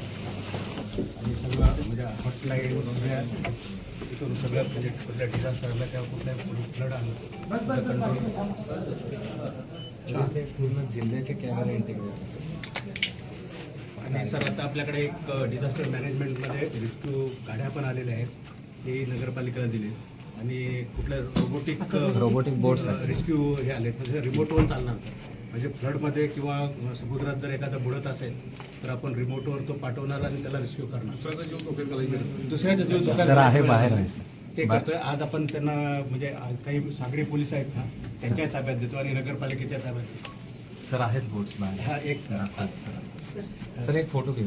आणि सगळं म्हणजे हॉटलाईन सगळ्या इथून सगळ्या म्हणजे कुठल्या डिझास्टरला किंवा कुठल्या फ्लड आलं ते पूर्ण जिल्ह्याचे कॅमेरा इंटिग्रेट आणि सर आता आपल्याकडे एक डिझास्टर मॅनेजमेंटमध्ये रेस्क्यू गाड्या पण आलेल्या आहेत ते नगरपालिकेला दिले आणि कुठल्या रोबोटिक रोबोटिक boats आहेत. रेस्क्यू हे आले म्हणजे रिमोटवर चालणार सर म्हणजे फ्लडमध्ये किंवा समुद्रात जर एखादा बुडत असेल तर आपण रिमोटवर तो पाठवणार आणि त्याला रेस्क्यू करणार. दुसऱ्याचा जीव धोक्यात घालायचा दुसऱ्याचा जीव धोक्यात सर आहे. बाहेर आहे. ते करतोय. आज आपण त्यांना म्हणजे काही सागरी पोलीस आहेत ना त्यांच्या ताब्यात देतो आणि नगरपालिकेच्या ताब्यात देतो. सर आहेत बोट्स हा एक सर सर. एक फोटो घेऊ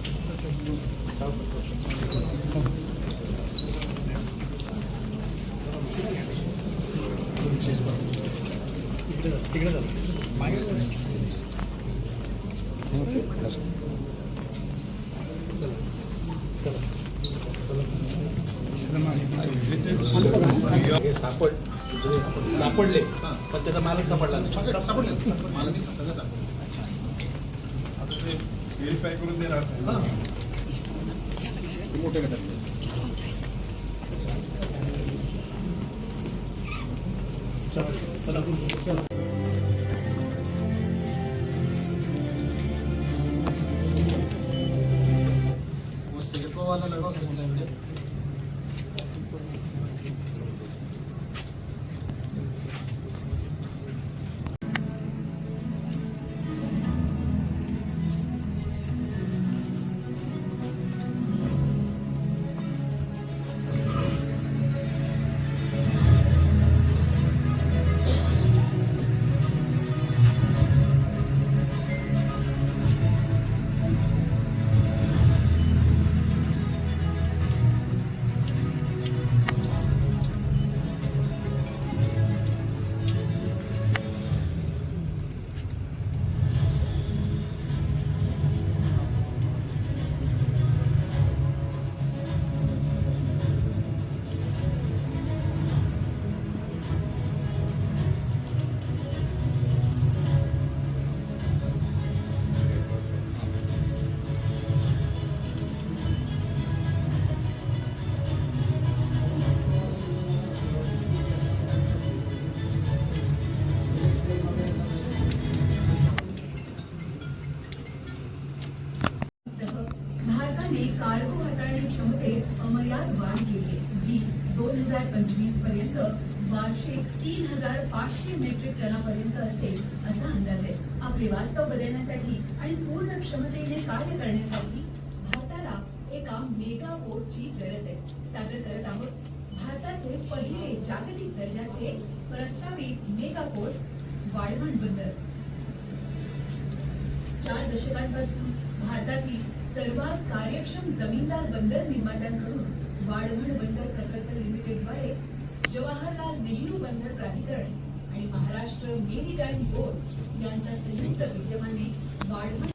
हे सापड सापडले. पण त्याचा मालक सापडला नाही. सापडले. मालक सगळं व्हेरीफाय करून देणार. मोठे गटात. सह क्षमतेत अमर्याद वाढ केली जी दोन हजार पंचवीसपर्यंत वार्षिक तीन हजार पाचशे मेट्रिक टनापर्यंत असेल असा अंदाज आहे. आपले वास्तव बदलण्यासाठी आणि पूर्ण क्षमतेने कार्य करण्यासाठी भारताला एका मेगा पोर्टची गरज आहे. सादर करत आहोत भारताचे पहिले जागतिक दर्जाचे प्रस्तावित मेगा पोर्ट वाढवण बंदर. चार दशकांपासून भारतातील सर्वात कार्यक्षम जमीनदार बंदर निर्मात्यांकडून वाढवण बंदर प्रकल्प लिमिटेडद्वारे जवाहरलाल नेहरू बंदर प्राधिकरण आणि महाराष्ट्र मेरीटाईम बोर्ड यांच्या संयुक्त विद्यमाने वाढवण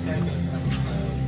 बस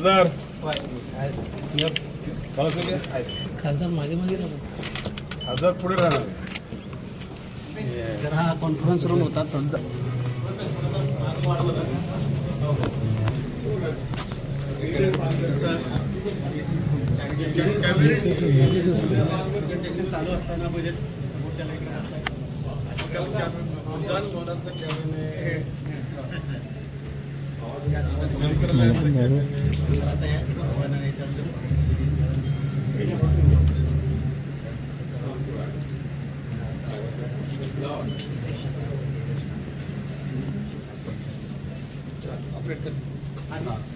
खासदार. खासदार मागे मागे खासदार पुढे राहणार. जर हा कॉन्फरन्स रूम होता चालू असताना म्हणजे समोरच्याला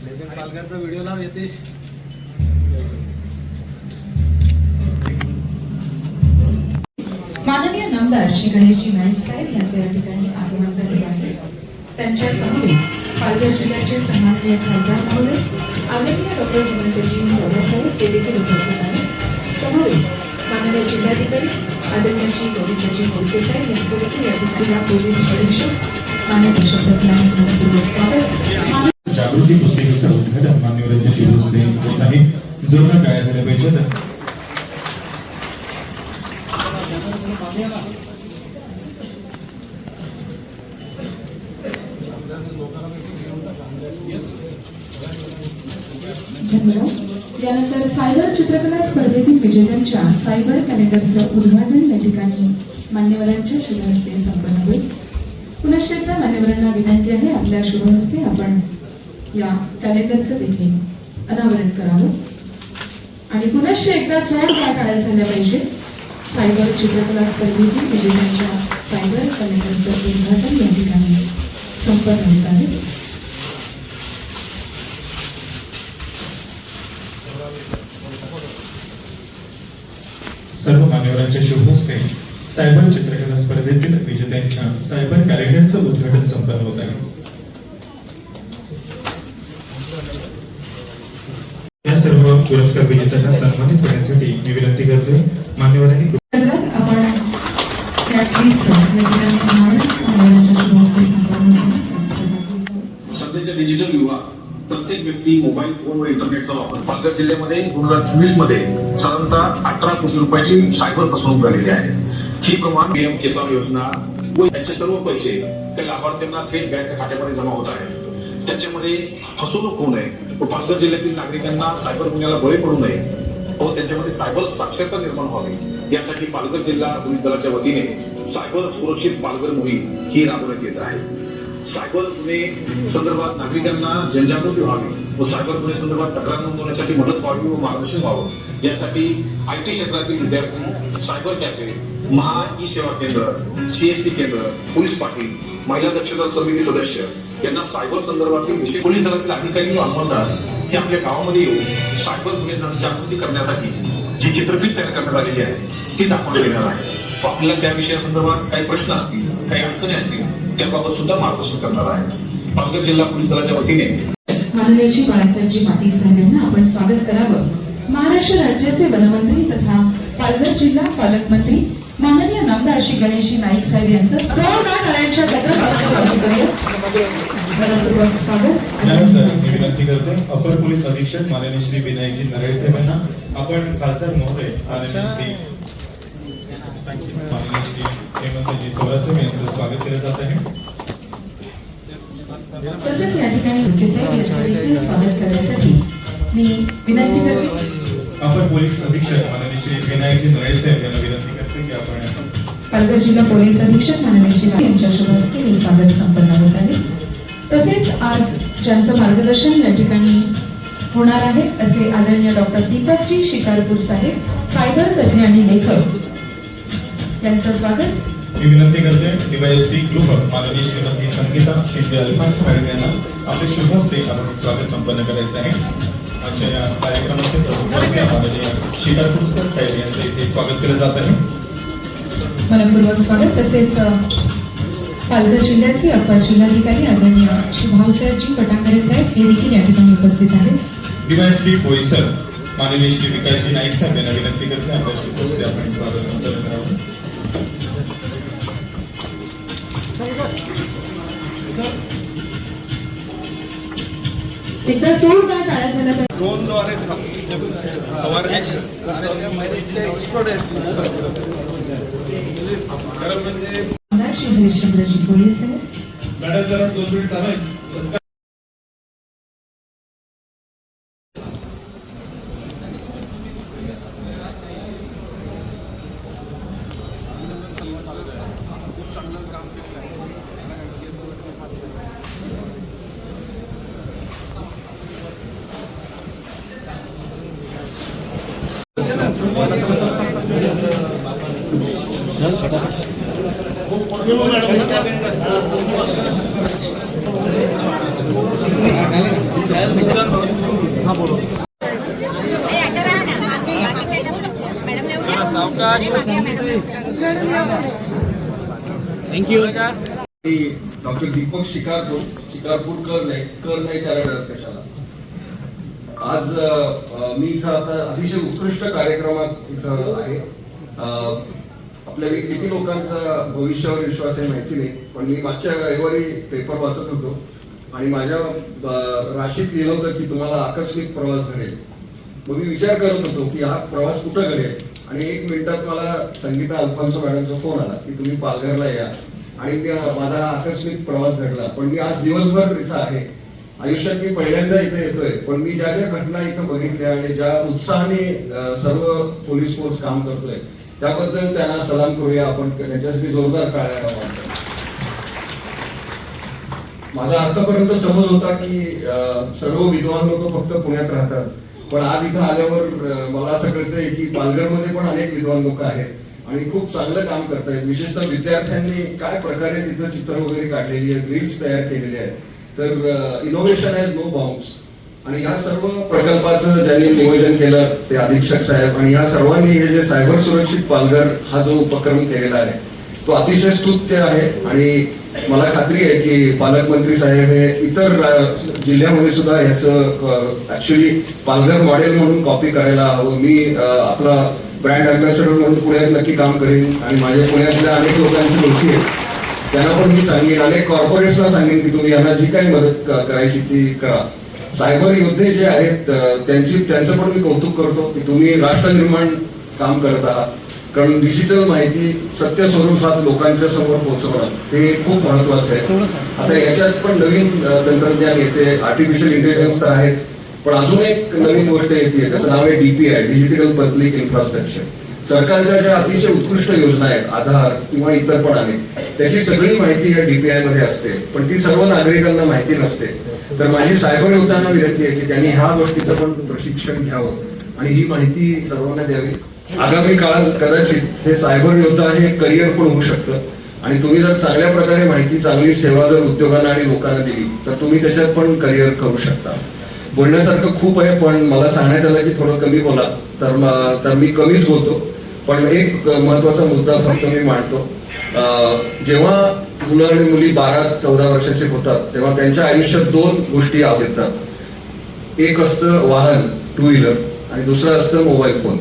इकडे पालघरचा व्हिडिओ लाव येतेश माननीय नामदार श्री गणेशजी नाईक साहेब यांचे या ठिकाणी आगमन झाले आहे. त्यांच्या समवेत पालघर जिल्ह्याचे सन्माननीय खासदार महोदय आदरणीय डॉक्टर हेमंतजी साहेब ते देखील उपस्थित आहेत. समोरील माननीय जिल्हाधिकारी आदरणीय श्री गोविंदजी मोडके साहेब यांचं देखील या ठिकाणी या पोलीस अधीक्षक माननीय शब्दकला मनपूर्वक स्वागत. जागृती पुस्तिकेचं उद्घाटन मान्यवरांच्या शुभ होत आहे. जोरदार काय झाल्या पाहिजेत धन्यवाद यानंतर सायबर चित्रकला स्पर्धेतील विजेत्यांच्या सायबर कॅलेंडरचं उद्घाटन या ठिकाणी मान्यवरांच्या शुभहस्ते संपन्न होईल. पुनश्च एकदा मान्यवरांना विनंती आहे आपल्या शुभहस्ते आपण या कॅलेंडरचं देखील अनावरण करावं. आणि पुनश्च एकदा जोड काय काढायला झाल्या पाहिजे. सायबर चित्रकला स्पर्धेतील विजेत्यांच्या सायबर कॅलेंडरचं उद्घाटन या ठिकाणी संपन्न होत आहे. यांच्या शुभहस्ते सायबर चित्रकला स्पर्धेतील विजेत्यांच्या सायबर कॅलेंडरचं उद्घाटन संपन्न होत आहे. या सर्व पुरस्कार विजेत्यांना सन्मानित करण्यासाठी मी विनंती करतोय. मान्यवरांनी फोन वापर. पालघर जिल्ह्यामध्ये दोन हजार चोवीसमध्ये साधारणतः अठरा कोटी रुपयाची सायबर फसवणूक झालेली आहे. ही प्रमाण पीएम किसान योजना व त्यांचे सर्व पैसे त्या लाभार्थ्यांना थेट बँक खात्यामध्ये जमा होत आहेत. त्याच्यामध्ये फसवणूक होऊ नये व पालघर जिल्ह्यातील नागरिकांना सायबर गुन्ह्याला बळी पडू नये व त्यांच्यामध्ये सायबर साक्षरता निर्माण व्हावी. यासाठी पालघर जिल्हा पोलीस दलाच्या वतीने सायबर सुरक्षित पालघर मोहीम ही राबवण्यात येत आहे. सायबर गुन्हे संदर्भात नागरिकांना जनजागृती व्हावी. व सायबर गुन्हे संदर्भात तक्रार नोंदवण्यासाठी मदत व्हावी व मार्गदर्शन व्हावं यासाठी आय टी क्षेत्रातील विद्यार्थी सायबर कॅफे महा ई सेवा केंद्र सीएससी केंद्र पोलीस पाटील महिला दक्षता समिती सदस्य यांना सायबर संदर्भातील विशेष पोलीस दलातील अधिकारी व की हे आपल्या गावामध्ये येऊन सायबर गुन्हे जागृती करण्यासाठी जी चित्रफित तयार करण्यात आलेली आहे ती दाखवण्यात येणार आहे. आपल्याला त्या विषयासंदर्भात काही प्रश्न असतील काही अडचणी असतील त्याबाबत सुद्धा मार्गदर्शन करणार आहे. पालघर जिल्हा पोलीस दलाच्या वतीने माननीयजी बाळासाहेबजी पाटील साहेब यांना आपण स्वागत करावं. महाराष्ट्र राज्याचे वनमंत्री तथा पालघर जिल्हा पालकमंत्री माननीय नामदार श्री गणेशजी नाईक साहेब यांचं जोरदार टाळ्यांच्या गजरात स्वागत करूया. स्वागत. विनंती करतो अपर पोलीस अधीक्षक माननीय श्री विनायकजी नरळे साहेबांना आपण खासदार महोदय माननीय श्री माननीय श्री हेमंतजी सोळासाहेब यांचं स्वागत केलं जात आहे. तसेच या ठिकाणी मुख्य साहेब यांचं देखील स्वागत करण्यासाठी मी विनंती करते अपर पोलीस अधीक्षक माननीय श्री विनायकजी नरळे साहेब यांना विनंती करते की आपण पालघर जिल्हा पोलीस अधीक्षक माननीय श्री यांच्या शुभ हस्ते हे स्वागत संपन्न होत आहे. तसेच आज ज्यांचं मार्गदर्शन या ठिकाणी होणार आहे असे आदरणीय डॉक्टर दीपकजी शिकारपूर साहेब सायबर तज्ज्ञ आणि लेखक यांचं स्वागत. मी विनंती करते डीवायएसपी गृह माननीय श्रीमती संगीता शिंदे अल्फान्स मॅडम यांना आपले शुभ हस्ते आपण स्वागत संपन्न करायचं आहे. आजच्या या कार्यक्रमाचे प्रमुख माननीय शिकार पुरस्कार साहेब यांचं इथे स्वागत केलं जात आहे. मनपूर्वक स्वागत. तसेच पालघर जिल्ह्याचे अपर जिल्हाधिकारी आदरणीय श्री भाऊसाहेबजी पटांगरे साहेब हे देखील या ठिकाणी उपस्थित आहेत. डीवायएसपी बोईसर माननीय श्री विकासजी नाईक साहेब यांना विनंती करते आपल्या शुभ हस्ते आपण स्वागत संपन्न एकदा जोरदार टाळ्या झाल्या पाहिजे महिलेचे एक्सपर्ट आहेत. खरं म्हणजे श्री हरिश्चंद्रजी पोलीस आहेत मॅडम जरा दोन मिनिट थांबा. थँक्यू मी डॉक्टर दीपक शिकारपूर शिकारपूर कर नाही कर नाही त्याला कशाला आज मी इथं आता अतिशय उत्कृष्ट कार्यक्रमात इथं आहे. आपल्या किती लोकांचा भविष्यावर विश्वास आहे माहिती नाही. पण मी मागच्या रविवारी पेपर वाचत होतो. आणि माझ्या राशीत लिहिलं होतं की तुम्हाला आकस्मिक प्रवास घडेल. मग मी विचार करत होतो की हा प्रवास कुठं घडेल? आणि एक मिनिटात मला संगीता अल्फान्सो मॅडमचा फोन आला की तुम्ही पालघरला या. आणि माझा हा आकस्मिक प्रवास घडला. पण मी आज दिवसभर इथं आहे. आयुष्यात मी पहिल्यांदा इथे येतोय. पण मी ज्या ज्या घटना इथं बघितल्या आणि ज्या उत्साहाने सर्व पोलीस फोर्स काम करतोय त्याबद्दल त्यांना सलाम करूया आपण. त्यांच्यासाठी जोरदार टाळ्या माझा आतापर्यंत समज होता की सर्व विद्वान लोक फक्त पुण्यात राहतात. पण आज इथं आल्यावर मला असं कळतंय की पालघरमध्ये पण अनेक विद्वान लोक आहेत आणि खूप चांगलं काम करतायत. विशेषतः विद्यार्थ्यांनी काय प्रकारे तिथं चित्र वगैरे काढलेली आहेत रील्स तयार केलेले आहेत. तर इनोव्हेशन हॅज नो बाउंड्स आणि या सर्व प्रकल्पाचं ज्यांनी नियोजन केलं ते अधीक्षक साहेब आणि या सर्वांनी हे जे सायबर सुरक्षित पालघर हा जो उपक्रम केलेला आहे तो अतिशय स्तुत्य आहे. आणि मला खात्री आहे की पालकमंत्री साहेब हे इतर जिल्ह्यामध्ये सुद्धा ह्याचं ऍक्च्युली पालघर मॉडेल म्हणून कॉपी करायला हवं. मी आपला ब्रँड अँबॅसेडर म्हणून पुण्यात नक्की काम करेन. आणि माझ्या पुण्यातल्या अनेक लोकांची ओळखी आहेत त्यांना पण मी सांगेन अनेक कॉर्पोरेट्सना सांगेन की तुम्ही यांना जी काही मदत करायची ती करा. सायबर योद्धे जे आहेत त्यांची त्यांचं पण मी कौतुक करतो की तुम्ही राष्ट्र निर्माण काम करत आहात कारण डिजिटल माहिती सत्य स्वरूपात लोकांच्या समोर पोहोचवणं हे खूप महत्वाचं आहे. आता याच्यात पण नवीन तंत्रज्ञान येते आर्टिफिशियल इंटेलिजन्स तर आहेच पण अजून एक नवीन गोष्ट येते त्याचं नाव आहे डीपीआय डिजिटल पब्लिक इन्फ्रास्ट्रक्चर सरकारच्या ज्या अतिशय उत्कृष्ट योजना आहेत आधार किंवा इतर पण अनेक त्याची सगळी माहिती या डीपीआयमध्ये असते पण ती सर्व नागरिकांना माहिती नसते. तर माझी सायबर योद्धांना विनंती आहे की त्यांनी ह्या गोष्टीचं पण प्रशिक्षण घ्यावं. आणि ही माहिती सर्वांना द्यावी. आगामी काळात कदाचित हे सायबर योद्धा हे करिअर पण होऊ शकतं. आणि तुम्ही जर चांगल्या प्रकारे माहिती चांगली सेवा जर उद्योगांना आणि लोकांना दिली तर तुम्ही त्याच्यात पण करिअर करू शकता. बोलण्यासारखं खूप आहे पण मला सांगण्यात आलं की थोडं कमी बोला. तर तर मी कमीच बोलतो. पण एक महत्त्वाचा मुद्दा फक्त मी मांडतो. जेव्हा मुलं आणि मुली बारा चौदा वर्षाचे होतात तेव्हा त्यांच्या आयुष्यात दोन गोष्टी आवडतात. एक असतं वाहन टू व्हीलर आणि दुसरं असतं मोबाईल फोन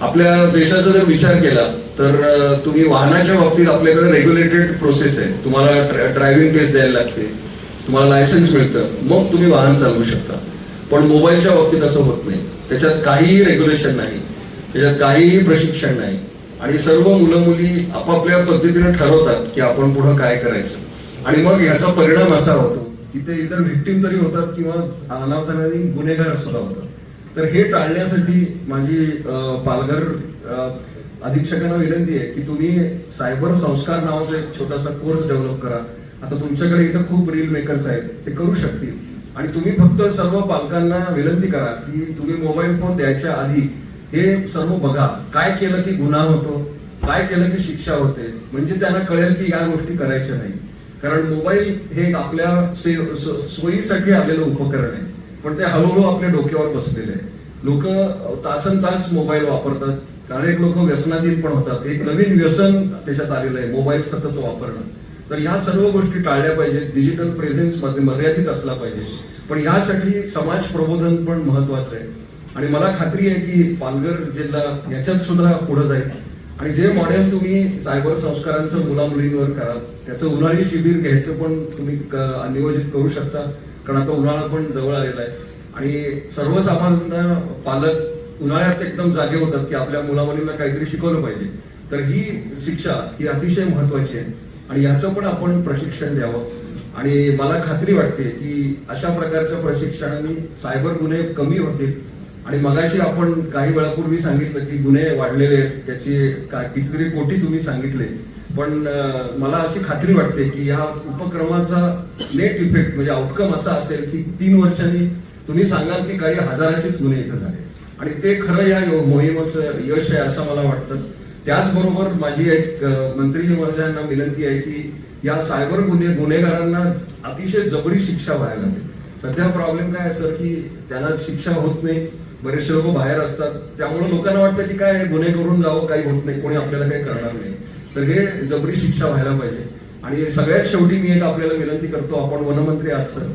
आपल्या देशाचा जर विचार केला तर तुम्ही वाहनाच्या बाबतीत आपल्याकडे रेग्युलेटेड प्रोसेस आहे. तुम्हाला ड्रायव्हिंग टेस्ट द्यायला लागते तुम्हाला लायसन्स मिळतं मग तुम्ही वाहन चालवू शकता. पण मोबाईलच्या बाबतीत असं होत नाही. त्याच्यात काहीही रेग्युलेशन नाही. त्याच्यात काहीही प्रशिक्षण नाही. आणि सर्व मुलं मुली आपापल्या पद्धतीने ठरवतात की आपण पुढं काय करायचं. आणि मग ह्याचा परिणाम असा होतो की ते इतर व्हिक्टीम तरी होतात किंवा अनावधानाने गुन्हेगार सुद्धा होतात. तर हे टाळण्यासाठी माझी पालघर अधीक्षकांना विनंती आहे की तुम्ही सायबर संस्कार नावाचा एक छोटासा कोर्स डेव्हलप करा. आता तुमच्याकडे इथं खूप रील मेकर्स आहेत ते करू शकतील. आणि तुम्ही फक्त सर्व पालकांना विनंती करा की तुम्ही मोबाईल फोन द्यायच्या आधी हे सर्व बघा. काय केलं की गुन्हा होतो? काय केलं की शिक्षा होते? म्हणजे त्यांना कळेल की या गोष्टी करायच्या नाही. कारण मोबाईल हे आपल्या से- सोयीसाठी आलेलं उपकरण आहे. पण ते हळूहळू आपल्या डोक्यावर बसलेले आहे. लोक तासन तास मोबाईल वापरतात. अनेक लोक व्यसनाधीन पण होतात. एक नवीन व्यसन त्याच्यात आलेलं आहे. मोबाईल सतत वापरणं. तर ह्या सर्व गोष्टी टाळल्या पाहिजे डिजिटल प्रेझेन्समध्ये मर्यादित असला पाहिजे. पण यासाठी समाज प्रबोधन पण महत्वाचं आहे. आणि मला खात्री आहे की पालघर जिल्हा याच्यात सुद्धा पुढे जाईल. आणि जे मॉडेल तुम्ही सायबर संस्कारांचं मुला मुलींवर कराल त्याचं उन्हाळी शिबिर घ्यायचं पण तुम्ही नियोजित करू शकता कारण आता उन्हाळा पण जवळ आलेला आहे. आणि सर्वसामान्य पालक उन्हाळ्यात एकदम जागे होतात की आपल्या मुलामुलींना काहीतरी शिकवलं पाहिजे. तर ही शिक्षा ही अतिशय महत्वाची आहे. आणि याचं पण आपण प्रशिक्षण द्यावं. आणि मला खात्री वाटते की अशा प्रकारच्या प्रशिक्षणाने सायबर गुन्हे कमी होतील आणि मगाशी आपण काही वेळापूर्वी सांगितलं की गुन्हे वाढलेले आहेत त्याची काय कितीतरी कोटी तुम्ही सांगितले. पण मला अशी खात्री वाटते की या उपक्रमाचा नेट इफेक्ट म्हणजे आउटकम असा असेल की तीन वर्षांनी तुम्ही सांगाल की काही हजाराचेच गुन्हे इथं झाले. आणि ते खरं या मोहिमेचं यश आहे असं मला वाटतं. त्याचबरोबर माझी एक मंत्रीजी मंत्री महोदयांना विनंती आहे की या सायबर गुन्हे गुन्हेगारांना अतिशय जबरी शिक्षा व्हायला हवी. सध्या प्रॉब्लेम काय आहे सर की त्यांना शिक्षा होत नाही. बरेचसे लोक बाहेर असतात. त्यामुळे लोकांना वाटतं की काय गुन्हे करून जावं काही होत नाही. कोणी आपल्याला काही करणार नाही. तर हे जबरी शिक्षा व्हायला पाहिजे. आणि सगळ्यात शेवटी मी एक आपल्याला विनंती करतो. आपण वनमंत्री आहात सर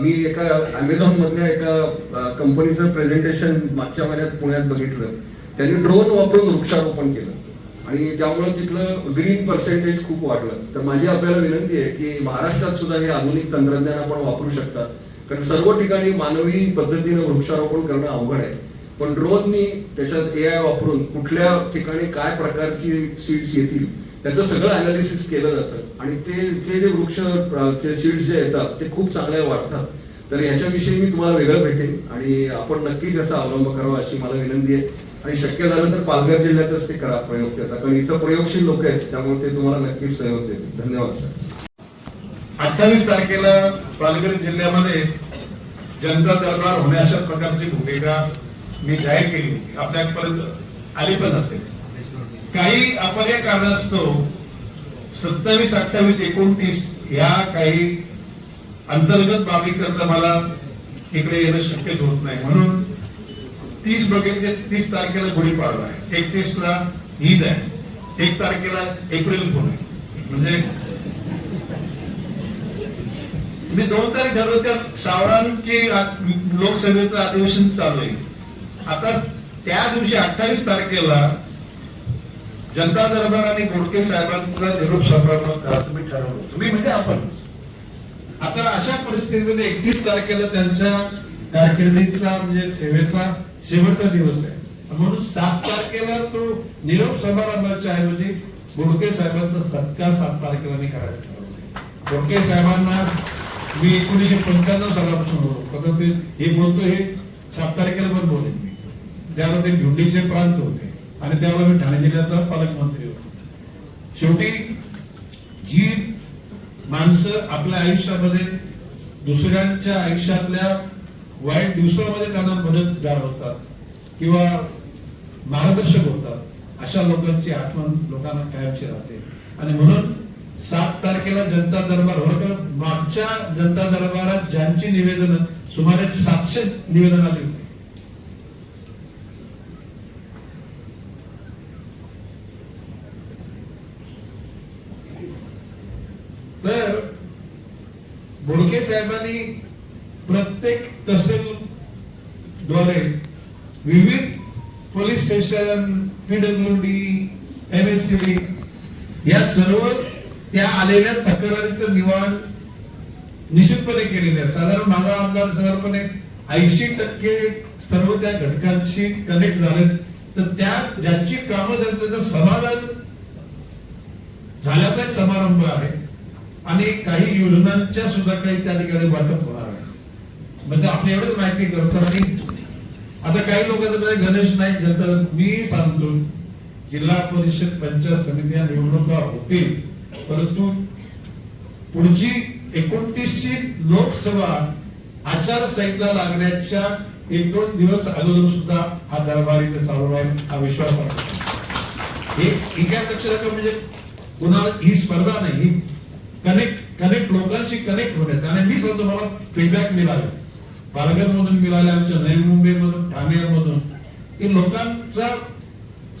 मी एका अमेझॉन मधल्या एका कंपनीचं प्रेझेंटेशन मागच्या महिन्यात पुण्यात बघितलं. त्यांनी ड्रोन वापरून वृक्षारोपण केलं. आणि त्यामुळे तिथलं ग्रीन पर्सेंटेज खूप वाढलं. तर माझी आपल्याला विनंती आहे की महाराष्ट्रात सुद्धा हे आधुनिक तंत्रज्ञान आपण वापरू शकता. कारण सर्व ठिकाणी मानवी पद्धतीनं वृक्षारोपण करणं अवघड आहे. पण ड्रोननी त्याच्यात ए आय वापरून कुठल्या ठिकाणी काय प्रकारची सीड्स येतील त्याचं सगळं अनालिसिस केलं जातं. आणि ते जे जे वृक्ष जे चे सीड्स जे येतात ते खूप चांगले वाढतात. तर याच्याविषयी मी तुम्हाला वेगळं भेटेन. आणि आपण नक्कीच याचा अवलंब करावा अशी मला विनंती आहे. आणि शक्य झालं तर पालघर जिल्ह्यातच ते करा प्रयोग त्याचा. कारण इथं प्रयोगशील लोक आहेत त्यामुळे ते तुम्हाला नक्कीच सहयोग देतील. धन्यवाद सर. अठ्ठावीस तारखेला पालघर जिल्ह्यामध्ये जनता दरबार होणे अशा प्रकारची भूमिका मी जाहीर केली होती. आपल्यापर्यंत आली पण असेल. काही आपण या कारणास्तव सत्तावीस अठ्ठावीस एकोणतीस या काही अंतर्गत बाबी करता मला इकडे येणं शक्यच होत नाही. म्हणून तीस बघितले तीस तारखेला गुढीपाडवा आहे. एकतीस ला ईद आहे. एक तारखेला एप्रिल फोन आहे. म्हणजे मी दोन तारीख ठरवलं त्या सावळांची लोकसभेचं अधिवेशन चालू आहे. आता त्या दिवशी अठ्ठावीस तारखेला जनता दरबार आणि गोडके साहेबांचा निरोप समारंभ करायचं ठरवलं तुम्ही म्हणजे आपण. आता अशा परिस्थितीमध्ये एकतीस तारखेला त्यांच्या कारकिर्दीचा म्हणजे सेवेचा शेवटचा दिवस आहे. म्हणून सात तारखेला तो निरोप समारंभाच्या ऐवजी बोडके साहेबांचा सत्कार सात तारखेला मी करायचं ठरवलं बोडके साहेबांना मी एकोणीशे पंच्याण्णव सालापासून बोलतो. आता ते हे बोलतो हे सात तारखेला पण बोलेन मी. त्यावेळेला ते भिवंडीचे प्रांत होते आणि त्यावेळेला मी ठाणे जिल्ह्याचा पालकमंत्री होतो. शेवटी जी माणसं आपल्या आयुष्यामध्ये दुसऱ्यांच्या आयुष्यातल्या वाईट दिवसामध्ये त्यांना मदतगार होतात किंवा मार्गदर्शक होतात अशा लोकांची आठवण लोकांना कायमची राहते. आणि म्हणून सात तारखेला जनता दरबार हो मागच्या जनता दरबारात ज्यांची निवेदन सुमारे सातशे निवेदन आली होती. तर बोडके साहेबांनी प्रत्येक तहसीलद्वारे विविध police station PWD M S C या सर्व त्या आलेल्या तक्रारीचं निवारण निश्चितपणे केलेले आहे. साधारण माझा आमदार साधारणपणे ऐंशी टक्के सर्व त्या घटकांशी कनेक्ट झाले तर त्या ज्यांची कामं त्यांचं समाधान झाल्याचा एक समारंभ आहे. आणि काही योजनांच्या सुद्धा काही त्या ठिकाणी वाटप होणार आहे म्हणजे आपण एवढंच माहिती करतो आणि आता काही लोकांचं म्हणजे गणेश नाईक जनता मी सांगतो जिल्हा परिषद पंचायत समिती या निवडणुका होतील. परंतु पुढची एकोणतीसची लोकसभा आचारसंहिता लागण्याच्या एक दोन दिवस अगोदर सुद्धा हा दरबार इथे चालू राहील हा विश्वास आहे. हे ही म्हणजे कुणाला ही स्पर्धा नाही. कनेक्ट कनेक्ट लोकांशी कनेक्ट होण्याचा. आणि मी सांगतो मला फीडबॅक मिळाला. पालघर मधून मिळाले आमच्या नवी मुंबई मधून ठाणे मधून की लोकांचा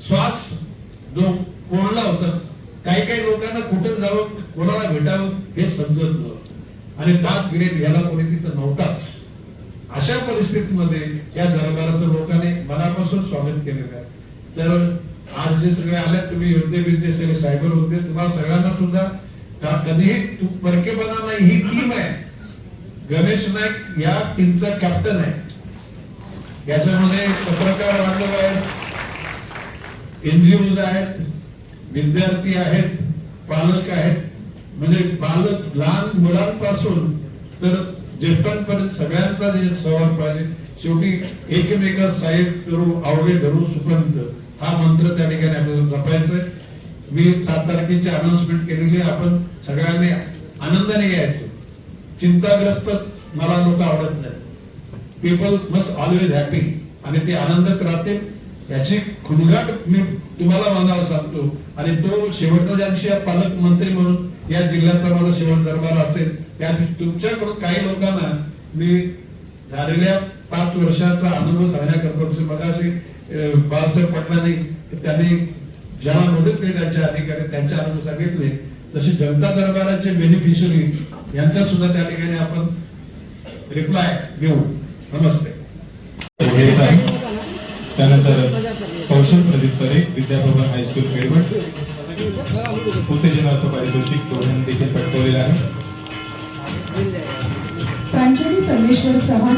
श्वास जो कोणला होता काही काही लोकांना कुठं जावं कोणाला भेटावं हे समजत नव्हतं. आणि दात गिरे घ्यायला कोणी तिथं नव्हताच. अशा परिस्थितीमध्ये या दरबाराचं लोकांनी मनापासून स्वागत केलेलं आहे. तर आज जे सगळे आले तुम्ही योद्धे बिद्धे सगळे सायबर होते तुम्हाला सगळ्यांना सुद्धा का- कधीही तू परकेपणा नाही ही टीम आहे. गणेश नाईक या टीमचा कॅप्टन आहे. याच्यामध्ये पत्रकार बांधव आहेत एनजीओ आहेत विद्यार्थी आहेत पालक आहेत. म्हणजे बालक लहान मुलांपासून तर ज्येष्ठांपर्यंत सगळ्यांचा जे सहभाग पाहिजे. शेवटी एकमेका साहेब करू आवडे धरू सुपंत हा मंत्र त्या ठिकाणी आपल्याला जपायचा आहे. मी सात तारखेची अनाउन्समेंट केलेली आपण सगळ्यांनी आनंदाने यायचं. चिंताग्रस्त मला लोक आवडत नाही पीपल मस्ट ऑलवेज हॅपी आणि ते आनंदात राहते याची खुणगाट मी तुम्हाला मानायला सांगतो. आणि तो शेवटचा ज्या दिवशी पालकमंत्री म्हणून या जिल्ह्याचा माझा शेवट दरबार असेल त्या दिवशी तुमच्याकडून काही लोकांना मी झालेल्या पाच वर्षाचा अनुभव सांगण्याकरता मगाशी बाळासाहेब पाटलांनी त्यांनी ज्या मदत केली त्यांच्या अधिकारी त्यांचे अनुभव सांगितले. तसे जनता दरबाराचे बेनिफिशरी यांचा सुद्धा त्या ठिकाणी आपण रिप्लाय देऊ. नमस्ते. त्यानंतर कौशल प्रदीप करे विद्याभवन हायस्कूल खेळवड उत्तेजनार्थ पारितोषिक दोघांनी देखील पटकवलेलं आहे. प्रांजली परमेश्वर चव्हाण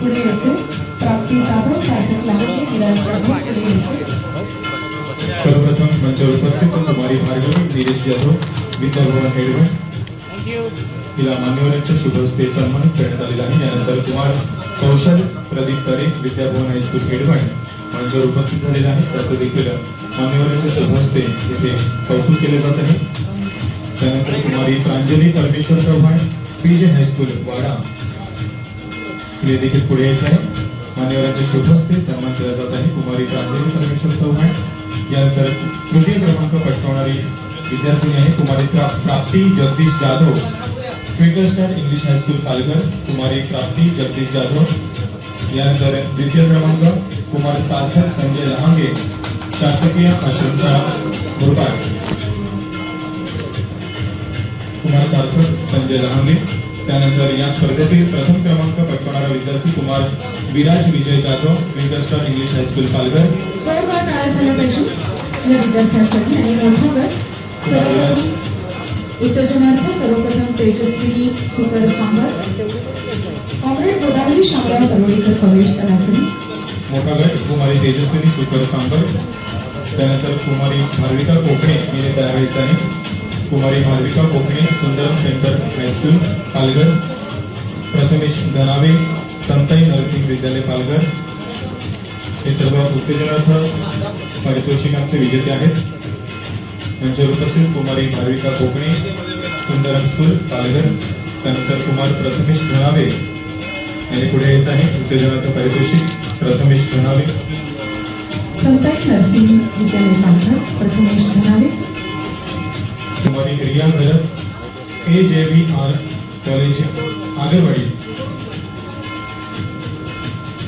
पुढे यायचे. प्राप्ती जाधव सार्थक जाधव पुढे यायचे. सर्वप्रथम मंचावर उपस्थित कुमारी भार्गवी नीरेश जाधव विद्याभवन खेळवड तिला मान्यवरांच्या शुभ हस्ते सन्मानित करण्यात आलेला आहे. यानंतर कुमार कौशल प्रदीप करे विद्याभवन हायस्कूल खेडवण मंचावर उपस्थित झालेला आहे. त्याचं देखील मान्यवरांच्या शुभ हस्ते येथे कौतुक केले जात आहे. त्यानंतर कुमारी प्रांजली परमेश्वर चव्हाण पीजे हायस्कूल वाडा. हे देखील पुढे यायचं आहे. मान्यवरांच्या शुभ हस्ते सन्मान केला जात तृतीय क्रमांक पटकावणारी आहे कुमारी प्रा- Prapti Jagdish Jadhav. Twinkle Star English High School Palghar, Kumari Prapti Jagdish Jadhav. द्वितीय क्रमांक, कुमार सार्थक संजय लहांगे. शासकीय आश्रमशाळा मुरबाड कुमार सार्थक, संजय लहांगे. स्पर्धेतील प्रथम क्रमांक पटकावणारा विद्यार्थी Kumar Viraj Vijay Jadhav Twinkle Star English High School Palghar. जोरदार टाळ्या पाहिजे या विद्यार्थ्यांसाठी आणि मोठा गट सर्वप्रथम उत्तेजनार्थ सर्वप्रथम तेजस्विनी सुकर सांबर. कॉम्रेड गोदावरी शामराव तरोडीकर कॉलेज कलासरी मोठा गट कुमारी तेजस्विनी सुकर सांबर. त्यानंतर कुमारी भार्विका कोकणे हिने तयार व्हायचं आहे. Kumari Bharvika Kokane Sundaram Centre High School Palghar. Prathamesh Dhanawe Santai Nursing Vidyalaya Palghar. हे सर्व उत्तेजनार्थ पारितोषिकांचे विजेते आहेत. यांच्यावर उपस्थित कुमारी भार्विका कोकणे सुंदरम स्कूल पालघर त्यानंतर कुमार प्रथमेश धनावे. यांनी पुढे यायचं आहे उत्तेजनार्थ पारितोषिक प्रथमेश धनावे. संताई नर्सिंग विद्यालय पालघर प्रथमेश धनावे. कुमारी रिया भरत ए जे व्ही आर कॉलेज आगरवाडी.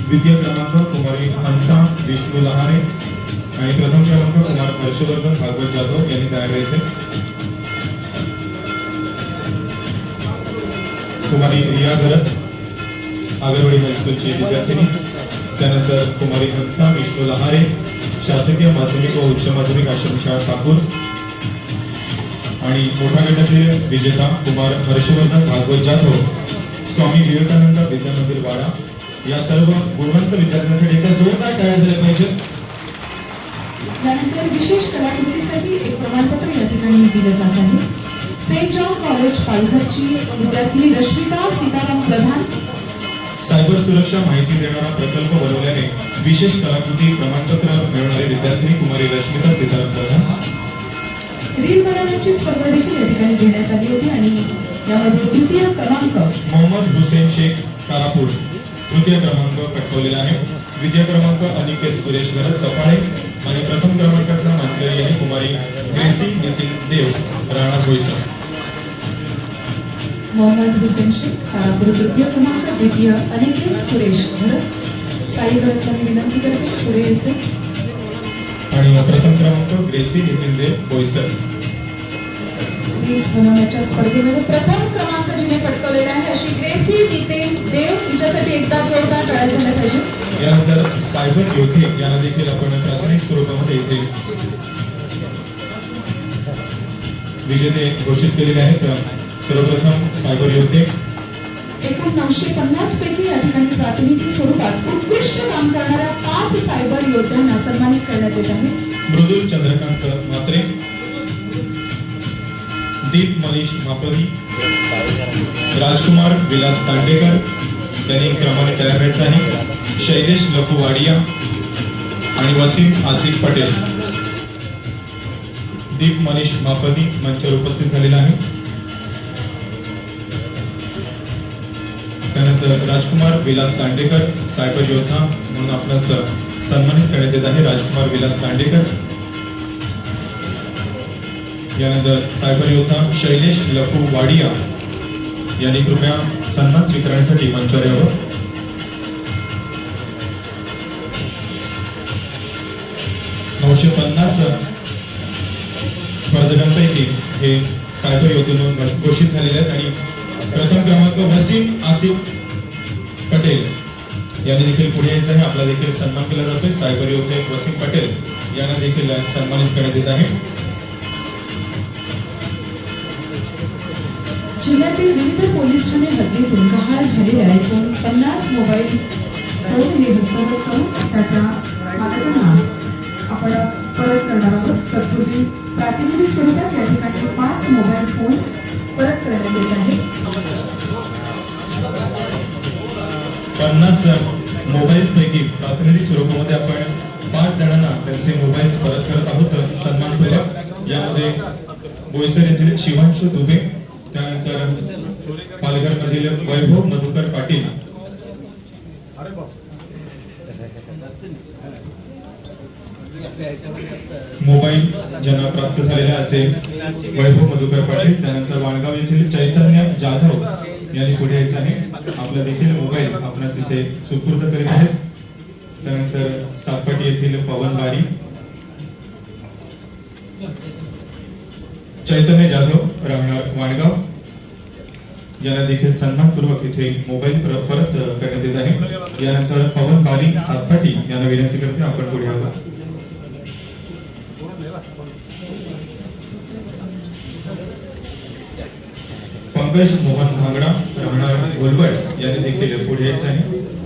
द्वितीय क्रमांक कुमारी हंसा विष्णू लहाने आणि प्रथम क्रमांक कुमार हर्षवर्धन भागवत जाधव यांनी तयार व्हायचे कुमारी रिया भरत आगरवाडी हायस्कूलची विद्यार्थिनी. त्यानंतर कुमारी हंसा विष्णू लहारे शासकीय माध्यमिक व उच्च माध्यमिक आश्रमशाळा साकूर आणि मोठ्या गटातील विजेता कुमार हर्षवर्धन भागवत जाधव स्वामी विवेकानंद विद्यामंदिर वाडा. या सर्व गुणवंत विद्यार्थ्यांसाठी एकदा जोरदार टाळ्या झाल्या पाहिजेत त्यानंतर विशेष कलाकृतीसाठी एक प्रमाणपत्र या ठिकाणी दिलं जात आहे. सेंट जॉन कॉलेज पालघरची विद्यार्थिनी रश्मिता सीताराम प्रधान. सायबर सुरक्षा माहिती देणारा प्रकल्प बनवल्याने विशेष कलाकृती प्रमाणपत्र मिळवणारी विद्यार्थिनी कुमारी रश्मिता सीताराम प्रधान. रील बनवण्याची स्पर्धा देखील या ठिकाणी घेण्यात आली होती आणि यामध्ये तृतीय क्रमांक मोहम्मद हुसेन शेख तारापूर तृतीय क्रमांक पटकावलेला आहे. द्वितीय क्रमांक अनिकेत सुरेश भरत सफाळे आणि प्रथम क्रमांकाचा मानकरी आहे कुमारी ग्रेसी नितीन देव राणा बोईसर मोहम्मद हुसेन शेख तारापूर तृतीय क्रमांक द्वितीय अनिकेत सुरेश भरत साई विनंती करते पुढे यायचे आणि प्रथम क्रमांक ग्रेसी नितीन देव बनवण्याच्या स्पर्धेमध्ये प्रथम क्रमांक जिने पटकवलेला आहे. अशी ग्रेसी नितीन देव हिच्यासाठी एकदा जोरदार टाळ्या झाल्या पाहिजे. यानंतर सायबर योद्धे यांना देखील आपण प्राथमिक स्वरूपामध्ये इथे विजेते घोषित केलेले आहेत. सर्वप्रथम सायबर योद्धे. एकूण नऊशे पन्नास पैकी या ठिकाणी प्रातिनिधिक स्वरूपात उत्कृष्ट काम करणाऱ्या पाच सायबर योद्ध्यांना सन्मानित करण्यात येत आहे. मृदुल चंद्रकांत म्हात्रे दीप मनीष मापदी राजकुमार विलास तांडेकर त्यांनी क्रमाने तयार व्हायचं आहे. शैलेश लघु वाडिया आणि वसीम आसिफ पटेल. दीप मनीष मापदी मंचावर उपस्थित झालेला आहे. त्यानंतर राजकुमार विलास तांडेकर सायबर योद्धा म्हणून आपणास सन्मानित करण्यात येत आहे. राजकुमार विलास तांडेकर यानंतर सायबर योद्धा शैलेश लखू वाडिया यांनी कृपया सन्मान स्वीकारण्यासाठी मंचावर यावं. नऊशे पन्नास स्पर्धकांपैकी हे सायबर योद्धे म्हणून घोषित झालेले आहेत. आणि प्रथम क्रमांक वसीम आसिफ पटेल यांनी देखील पुढे यायचं आहे. आपला देखील सन्मान केला जातोय. सायबर योद्धे वसीम पटेल यांना देखील सन्मानित करण्यात येत आहे. जिल्ह्यातील विविध पोलीस ठाणे हद्दीतून गहाळ झालेल्या एकूण पन्नास मोबाईल फोन हे हस्तगत करून त्याच्या मालकांना आपण परत करणार आहोत. तत्पूर्वी प्रातिनिधिक स्वरूपात या ठिकाणी पाच मोबाईल फोन्स परत करण्यात येत आहेत. पन्नास मोबाईल्स पैकी प्रातिनिधिक स्वरूपामध्ये आपण पाच जणांना त्यांचे मोबाईल्स परत करत आहोत. सन्मानपूर्वक. यामध्ये बोईसर येथील शिवांशू दुबे त्यानंतर पालघर मधील वैभव मधुकर पाटील. मोबाईल ज्यांना प्राप्त झालेला असेल वैभव मधुकर पाटील त्यानंतर वाणगाव येथील चैतन्य जाधव यांनी पुढे यायचं आहे. आपला देखील मोबाईल आपणास इथे सुपूर्द करीत आहेत. त्यानंतर सातपाटी येथील पवन बारी. चैतन्य जाधव. राहणार वाणगाव. यांना देखील सन्मानपूर्वक इथे मोबाईल परत करण्यात येत आहे. यानंतर पवन बारी सातपाटी यांना विनंती करते आपण पुढे आला. पंकज मोहन भांगडा राहणार गोलवट यांनी देखील पुढे यायचं आहे.